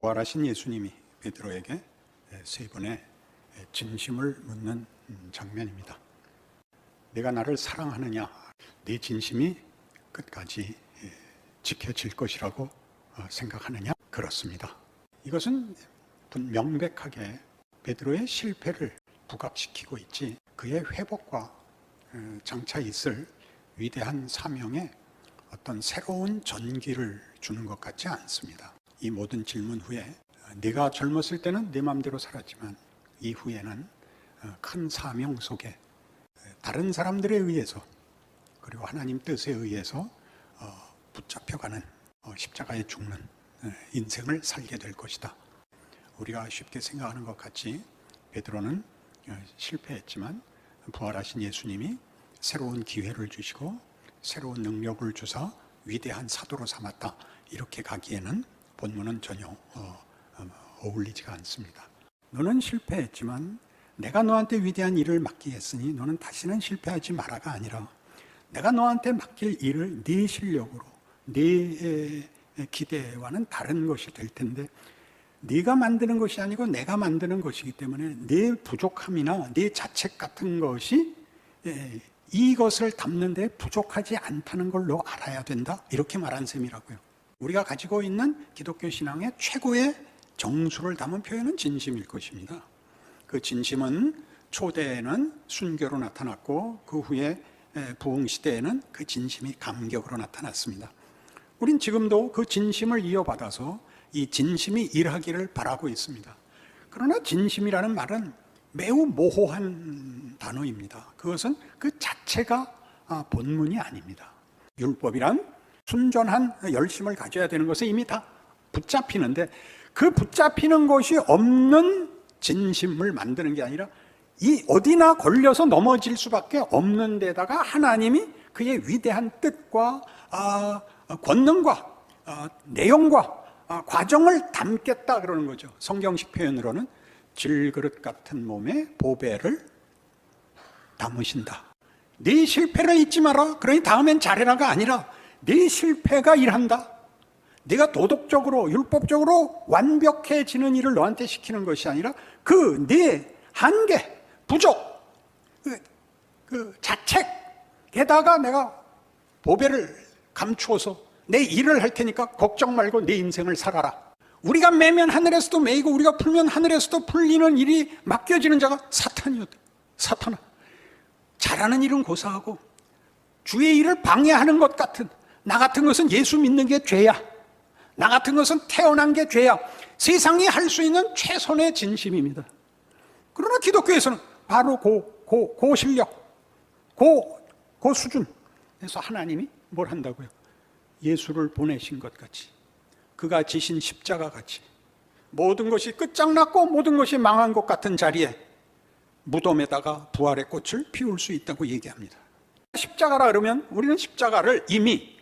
부활하신 예수님이 베드로에게 세 번의 진심을 묻는 장면입니다. 내가 나를 사랑하느냐? 네 진심이 끝까지 지켜질 것이라고 생각하느냐? 그렇습니다. 이것은 명백하게 베드로의 실패를 부각시키고 있지 그의 회복과 장차 있을 위대한 사명에 어떤 새로운 전기를 주는 것 같지 않습니다. 이 모든 질문 후에 네가 젊었을 때는 네 마음대로 살았지만 이후에는 큰 사명 속에 다른 사람들에 의해서 그리고 하나님 뜻에 의해서 붙잡혀가는 어, 십자가에 죽는 인생을 살게 될 것이다. 우리가 쉽게 생각하는 것 같이 베드로는 어, 실패했지만 부활하신 예수님이 새로운 기회를 주시고 새로운 능력을 주사 위대한 사도로 삼았다. 이렇게 가기에는 본문은 전혀 어, 어울리지가 않습니다. 너는 실패했지만 내가 너한테 위대한 일을 맡기 했으니 너는 다시는 실패하지 마라가 아니라 내가 너한테 맡길 일을 네 실력으로 네 기대와는 다른 것이 될 텐데 네가 만드는 것이 아니고 내가 만드는 것이기 때문에 네 부족함이나 네 자책 같은 것이 이것을 담는데 부족하지 않다는 걸로 알아야 된다. 이렇게 말한 셈이라고요. 우리가 가지고 있는 기독교 신앙의 최고의 정수를 담은 표현은 진심일 것입니다. 그 진심은 초대에는 순교로 나타났고 그 후에 부흥 시대에는 그 진심이 감격으로 나타났습니다. 우린 지금도 그 진심을 이어받아서 이 진심이 일하기를 바라고 있습니다. 그러나 진심이라는 말은 매우 모호한 단어입니다. 그것은 그 자체가 아, 본문이 아닙니다. 율법이란 순전한 열심을 가져야 되는 것에 이미 다 붙잡히는데 그 붙잡히는 것이 없는 진심을 만드는 게 아니라 이 어디나 걸려서 넘어질 수밖에 없는 데다가 하나님이 그의 위대한 뜻과 아, 권능과 아, 내용과 아, 과정을 담겠다 그러는 거죠. 성경식 표현으로는 질그릇 같은 몸에 보배를 담으신다. 네 실패를 잊지 마라. 그러니 다음엔 잘해라가 아니라 네 실패가 일한다. 네가 도덕적으로 율법적으로 완벽해지는 일을 너한테 시키는 것이 아니라 그 네 한계, 부족, 그, 그 자책, 게다가 내가 보배를 감추어서 내 일을 할 테니까 걱정 말고 내 인생을 살아라. 우리가 매면 하늘에서도 매이고 우리가 풀면 하늘에서도 풀리는 일이 맡겨지는 자가 사탄이었다. 사탄아. 잘하는 일은 고사하고 주의 일을 방해하는 것 같은 나 같은 것은 예수 믿는 게 죄야. 나 같은 것은 태어난 게 죄야. 세상이 할 수 있는 최선의 진심입니다. 그러나 기독교에서는 바로 고, 고, 고 실력, 고, 고 수준에서 하나님이 뭘 한다고요? 예수를 보내신 것 같이, 그가 지신 십자가 같이, 모든 것이 끝장났고 모든 것이 망한 것 같은 자리에 무덤에다가 부활의 꽃을 피울 수 있다고 얘기합니다. 십자가라 그러면 우리는 십자가를 이미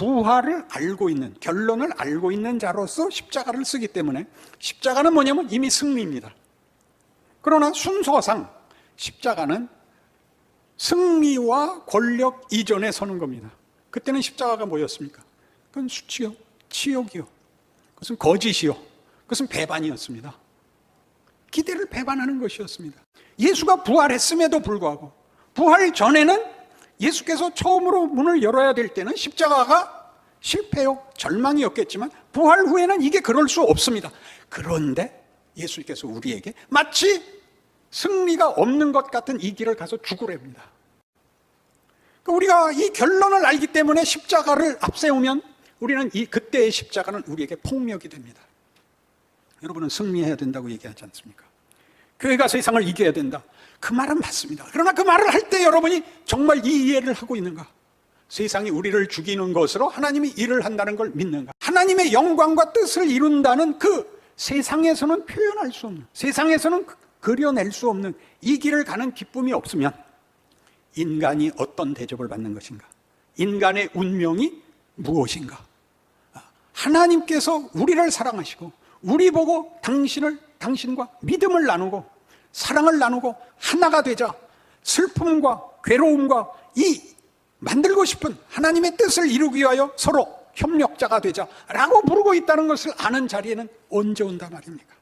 부활을 알고 있는, 결론을 알고 있는 자로서 십자가를 쓰기 때문에 십자가는 뭐냐면 이미 승리입니다. 그러나 순서상 십자가는 승리와 권력 이전에 서는 겁니다. 그때는 십자가가 뭐였습니까? 그건 수치요, 치욕이요. 그것은 거짓이요. 그것은 배반이었습니다. 기대를 배반하는 것이었습니다. 예수가 부활했음에도 불구하고 부활 전에는 예수께서 처음으로 문을 열어야 될 때는 십자가가 실패요, 절망이었겠지만 부활 후에는 이게 그럴 수 없습니다. 그런데 예수께서 우리에게 마치 승리가 없는 것 같은 이 길을 가서 죽으랍니다. 그러니까 우리가 이 결론을 알기 때문에 십자가를 앞세우면 우리는 이 그때의 십자가는 우리에게 폭력이 됩니다. 여러분은 승리해야 된다고 얘기하지 않습니까? 교회가 세상을 이겨야 된다. 그 말은 맞습니다. 그러나 그 말을 할 때 여러분이 정말 이 이해를 하고 있는가? 세상이 우리를 죽이는 것으로 하나님이 일을 한다는 걸 믿는가? 하나님의 영광과 뜻을 이룬다는 그 세상에서는 표현할 수 없는, 세상에서는 그려낼 수 없는 이 길을 가는 기쁨이 없으면 인간이 어떤 대접을 받는 것인가? 인간의 운명이 무엇인가? 하나님께서 우리를 사랑하시고 우리 보고 당신을 당신과 믿음을 나누고 사랑을 나누고 하나가 되자 슬픔과 괴로움과 이 만들고 싶은 하나님의 뜻을 이루기 위하여 서로 협력자가 되자라고 부르고 있다는 것을 아는 자리에는 언제 온다 말입니까?